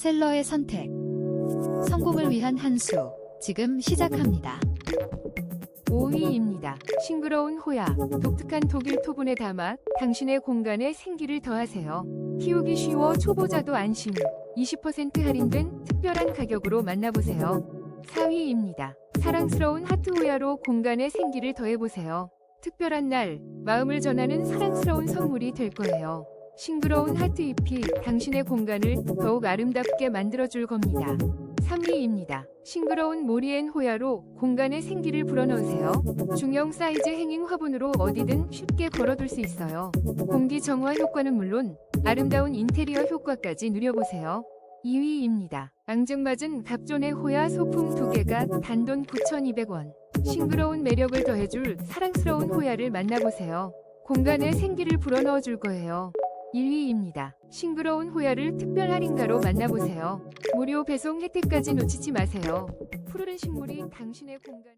셀러의 선택. 성공을 위한 한 수. 지금 시작합니다. 5위입니다. 싱그러운 호야, 독특한 독일 토분에 담아 당신의 공간에 생기를 더하세요. 키우기 쉬워 초보자도 안심. 20% 할인된 특별한 가격으로 만나보세요. 4위입니다. 사랑스러운 하트 호야로 공간에 생기를 더해보세요. 특별한 날, 마음을 전하는 사랑스러운 선물이 될 거예요. 싱그러운 하트 잎이 당신의 공간을 더욱 아름답게 만들어줄 겁니다. 3위입니다. 싱그러운 모리앤 호야로 공간에 생기를 불어넣으세요. 중형 사이즈 행잉 화분으로 어디든 쉽게 걸어둘 수 있어요. 공기 정화 효과는 물론 아름다운 인테리어 효과까지 누려보세요. 2위입니다. 앙증맞은 갑존의 호야 소품 2개가 단돈 9,200원. 싱그러운 매력을 더해줄 사랑스러운 호야를 만나보세요. 공간에 생기를 불어넣어 줄 거예요. 1위입니다. 싱그러운 호야를 특별 할인가로 만나보세요. 무료 배송 혜택까지 놓치지 마세요. 푸르른 식물이 당신의 공간